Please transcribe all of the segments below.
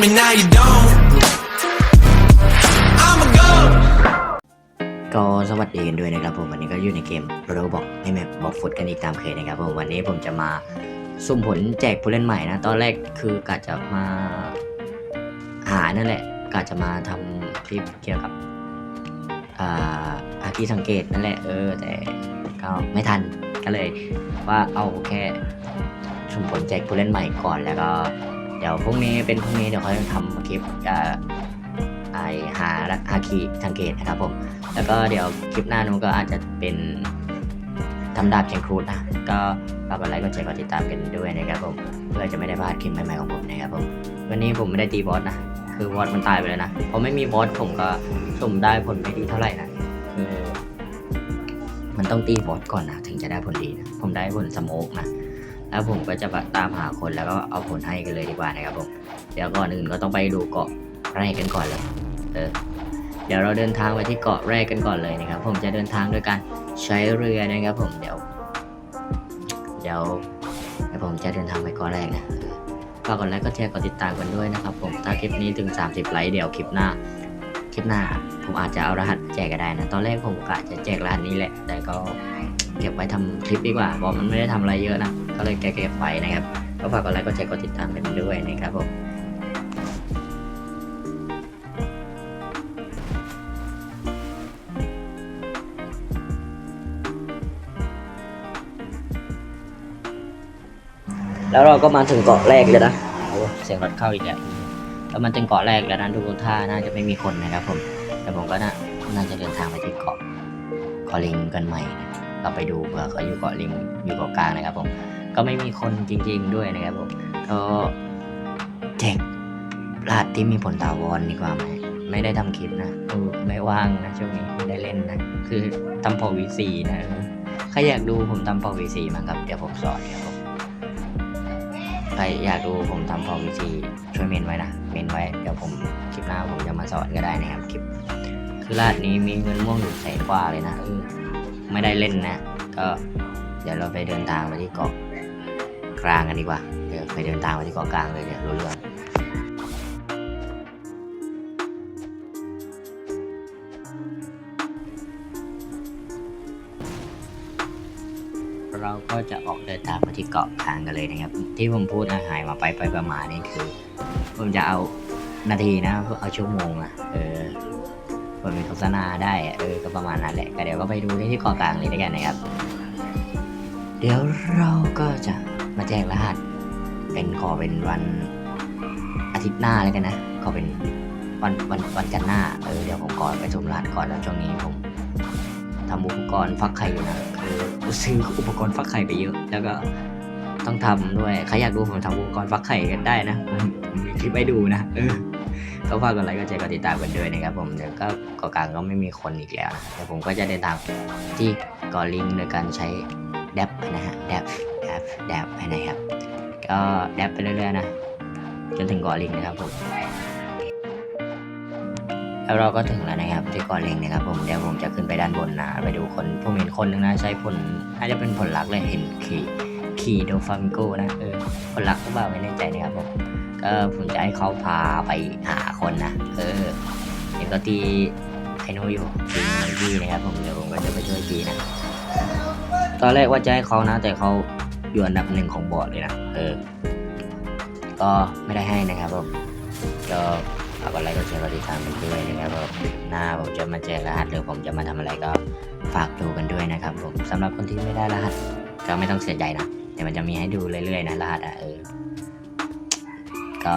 me, now you don't. I'ma go. ก็สวัสดีกันด้วยนะครับผมวันนี้ก็อยู่ในเกมโรบอกในแมปบอกฟุตกันอีกตามเคยนะครับผมวันนี้ผมจะมาสุ่มผลแจกผู้เล่นใหม่นะ ตอนแรกคือกะจะมาหานั่นแหละกะจะมาทำคลิปเกี่ยวกับอ่าอาคีสังเกตนั่นแหละเออแต่ก็ไม่ทันก็เลยว่าเอาแค่สุ่มผลแจกผู้เล่นใหม่ก่อนแล้วก็ เดี๋ยวพรุ่งนี้เป็นพรุ่งนี้เดี๋ยวเขาจะทำคลิปอ่าไอหาอาคีสังเกตนะครับผม แล้วก็เดี๋ยวคลิปหน้านู้นก็อาจจะเป็นทำดาบเชียงครูดนะ ก็ฝากกดไลค์กดแชร์กดติดตามกันด้วยนะครับผม เพื่อจะไม่ได้พลาดคลิปใหม่ๆของผมนะครับผม วันนี้ผมไม่ได้ตีบอสนะ คือบอสมันตายไปแล้วนะพอไม่มีบอสผมก็สุ่มได้ผลไม่ดีเท่าไหร่นะ คือ มันต้องตีบอสก่อนนะ ถึงจะได้ผลดีนะ ผมได้ผลสโมกนะ แล้วผมก็จะตามหาคนแล้วก็เอาผลให้กันเลยดีกว่านะครับผมเดี๋ยวก่อนอื่นก็ต้องไปดูเกาะแรกกันก่อนเลยเออเดี๋ยวเราเดินทางไปที่เกาะแรกกันก่อนเลยนะครับ ผมจะเดินทางโดยการใช้เรือนะครับ ผมเดี๋ยว เดี๋ยวผมจะเดินทางไปเกาะแรกนะฝากกดไลค์กดแชร์กดติดตามกันด้วยนะครับ ผมถ้าคลิปนี้ถึง 30 ไลค์เดี๋ยวคลิปหน้า คลิปหน้า ผมอาจจะเอารหัสแจกก็ได้นะ ตอนแรกผมกะจะแจกรหัสนี้แหละ แต่ก็ เก็บไว้ทำคลิปดีกว่าเพราะมันไม่ได้ทำอะไรเยอะนะก็เลยแกะเก็บไว้นะครับก็ฝากกดไลค์กดแชร์กดติดตามกันด้วยนะครับผมแล้วเราก็มาถึงเกาะแรกเลยนะโอ้เสียงรถเข้าอีกแล้วแล้วมันถึงเกาะแรกแล้วนะดูท่าน่าจะไม่มีคนนะครับผม แต่ผมก็น่าน่าจะเดินทางไปที่เกาะเกาะลิงกันใหม่นะ เราไปดูเผื่อเขาอยู่เกาะลิงอยู่เกาะกลางนะครับผมก็ไม่มีคนจริง ๆ ด้วยนะครับผมก็แจกรหัสที่มีผลถาวรดีกว่าไหมไม่ได้ทำคลิปนะไม่ว่างนะช่วงนี้ไม่ได้เล่นนะคือทำพอวีซีนะใครอยากดูผมทำพอวีซีมั้งครับเดี๋ยวผมสอนครับผมใครอยากดูผมทำพอวิธีช่วยเมนไว้นะเมนไว้เดี๋ยวผมคลิปหน้าผมจะมาสอนก็ได้นะครับคลิป คือลาดนี้มีเงินม่วงอยู่แสนกว่าเลยนะเออ ไม่ได้เล่นนะ ก็เดี๋ยวเราไปเดินทางไปที่เกาะกลางกันดีกว่า เดี๋ยวไปเดินทางไปที่เกาะกลางเลยเดี๋ยรู้เรื่องเราก็จะออกเดินทางไปที่เกาะกลางกันเลยนะครับ ที่ผมพูดนะหายมาไปไปประมาณนี้คือ ผมจะเอานาทีนะเอาชั่วโมงอะเออ ผมเป็นโฆษณาได้อะเออก็ประมาณนั้นแหละก็เดี๋ยวก็ไปดูที่เกาะกลางเลยด้วยกันนะครับ เดี๋ยวเราก็จะมาแจกรหัส เป็นขอเป็นวันอาทิตย์หน้าแล้วกันนะขอเป็นวันวันวันจันทร์หน้าเออเดี๋ยวผมก่อนไปสุ่มรหัสก่อนแล้วช่วงนี้ผมทำอุปกรณ์ฟักไข่อยู่นะคือซื้ออุปกรณ์ฟักไข่ไปเยอะ แล้วก็ต้องทำด้วยใครอยากดูผมทำอุปกรณ์ฟักไข่กันได้นะมมีคลิปให้ดูนะเออ ก็ฝากกดไลค์กดแชร์กดติดตามกันด้วยนะครับผมเดี๋ยวก็กาะกลางก็ไม่มีคนอีกแล้วนะเดี๋ยวผมก็จะเดินทางที่เกาะลิงโดยการใช้แดบนะฮะแดบแดบแดบนะครับก็แดบไปเรื่อยๆนะจนถึงเกาะลิงนะครับผมแล้วเราก็ถึงแล้วนะครับที่เกาะล็งนะครับผมเดี๋ยวผมจะขึ้นไปด้านบนนะไปดูคนผมเห็นคนนึงนะใช้ผลน่าจะเป็นผลลักเลยเห็นขี่ขี่โดฟามิโกนะเออผลลักก็บ่าไม่แน่ใจนะครับผมก็ผมจะให้เขาพาไปหา คนนะ เออ เห็นก็ตีไคโนอยู่ตีพี่นะครับผมเดี๋ยวผมก็จะไปช่วยตีนะ ตอนแรกว่าจะให้เขานะ แต่เขาอยู่อันดับหนึ่งของบอร์ดเลยนะ เออ ก็ไม่ได้ให้นะครับผมก็ฝากกดไลค์กดแชร์กดติดตามกันด้วยนะครับว่าหน้าผมจะมาแจกรหัสหรือผมจะมาทำอะไรก็ฝากดูกันด้วยนะครับผมสำหรับคนที่ไม่ได้รหัส ก็ไม่ต้องเสียใจนะเดี๋ยวมันจะมีให้ดูเรื่อยๆนะรหัสอะเออ ก็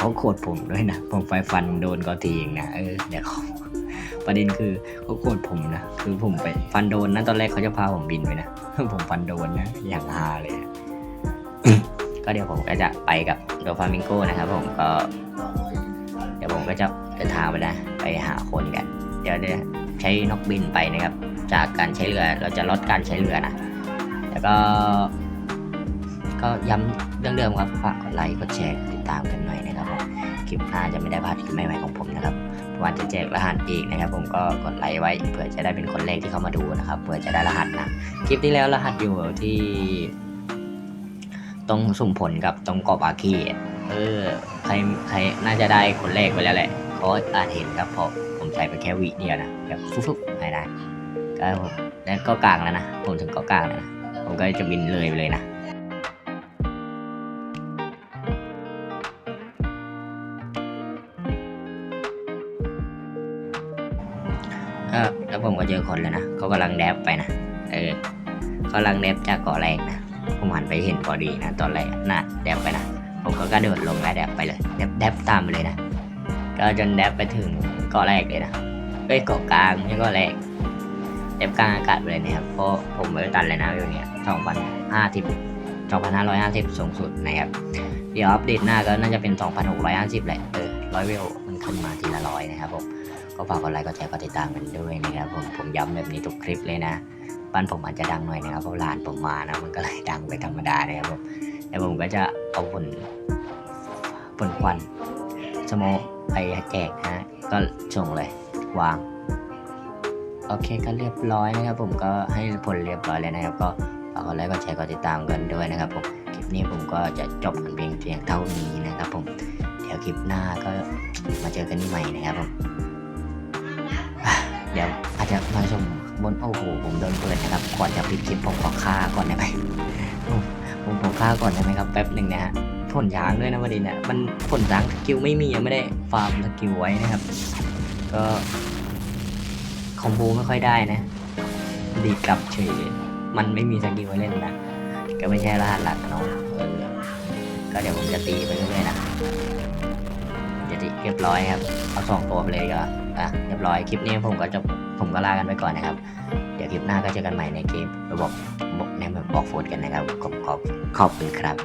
เขาโคดผมด้วยนะ ผมไฟฟันโดนก็ทีเองนะเออเดี๋ยวเขาประเด็นคือเขาโคดผมนะคือผมไปฟันโดนนะตอนแรกเขาจะพาผมบินไปนะผมฟันโดนนะอย่างฮาเลยอะก็เดี๋ยวผมก็จะไปกับโดฟามิงโกนะครับ ผมก็ เดี๋ยวผมก็จะเดินทางไปนะไปหาคนกัน เดี๋ยวจะใช้นกบินไปนะครับ จากการใช้เรือเราจะลดการใช้เรือนะแล้วก็ ก็ย้ำเรื่องเดิมครับฝากกดไลค์กดแชร์ติดตามกันหน่อยนะครับผมคลิปหน้าจะไม่ได้พลาดคลิปใหม่ๆของผมนะครับวันจะแจกรหัสอีกนะครับ ผมก็กดไลค์ไว้เผื่อจะได้เป็นคนแรกที่เข้ามาดูนะครับเผื่อจะได้รหัสนะคลิปที่แล้วรหัสอยู่ที่ ตรงสุ่มผลกับตรงกรอบอาคีเออใครใครน่าจะได้คนแรกไปแล้วแหละเขาอาจเห็นครับเพราะผมใส่ไปแค่วิเดียวนะแบบฟุ๊บๆไปได้ก็ผมแล้วก็กลางแล้วนะผมถึงเกาะกลางแล้วนะผมก็จะบินเลยไปเลยนะ เออแล้วผมก็เจอคนเลยนะเขากำลังแดบไปนะเออเขากำลังแดบจากเกาะแรกนะผมหันไปเห็นพอดีนะตอนแรกน่ะแดบไปนะผมก็กระโดดลงและแดบไปเลยแดบแดบตามไปเลยนะก็จนแดบไปถึงเกาะแรกเลยนะเอ้ยเกาะกลางไม่ใช่เกาะแรกแดบกลางอากาศไปเลยนะครับเพราะผมไม่ตันเลยนะวิวเนี้ยสองพันห้าสิบสองพันห้าร้อยห้าสิบสูงสุดนะครับเดี๋ยวอัปเดตหน้าก็น่าจะเป็นสองพันหกร้อยห้าสิบแหละเออร้อยวิวมันขึ้นมาทีละร้อยนะครับผม ก็ฝากกดไลค์ กดแชร์ กดติดตามกันด้วยนะครับผม ผมย้ำแบบนี้ทุกคลิปเลยนะ บ้านผมอาจจะดังหน่อยนะครับ เพราะร้านผมมานะ มันก็เลยดังไปธรรมดานะครับผมแล้วผมก็จะเอาผลผลควันสโมไปแจกนะฮะก็ส่งเลยวาง โอเคก็เรียบร้อยนะครับ ผมก็ให้ผลเรียบร้อยเลยนะครับ ก็ฝากกดไลค์ กดแชร์ กดติดตามกันด้วยนะครับผมคลิปนี้ผมก็จะจบกันเพียงเพียงเท่านี้นะครับผมเดี๋ยวคลิปหน้าก็มาเจอกันใหม่นะครับผม ดี๋ยวอาจจะมาชมบนโอ้โหผมโดนเปิดนะครับ ก่อนจะปิดคลิปผมขอฆ่าก่อนได้ไหมผมผมขอฆ่าก่อนได้ไหมครับแป๊บหนึ่งนะฮะผลช้างด้วยนะวันนี้เนี่ยมันผลช้างสกิลไม่มียังไม่ได้ฟาร์มสกิลไว้นะครับ ก็คอมโบไม่ค่อยได้นะ ดีกลับเฉยเลยมันไม่มีสกิลไว้เล่นนะก็ไม่ใช่รหัสหลักนะเนาะเออก็เดี๋ยวผมจะตีไปเรื่อยๆนะ เรียบร้อยครับ เอาสองตัวไปเลยก็อะเรียบร้อย คลิปนี้ผมก็จะผมก็ลากันไปก่อนนะครับ เดี๋ยวคลิปหน้าก็เจอกันใหม่ในเกมระบบในแบบบอกโฟนกันนะครับขอบขอบขอบคุณครับ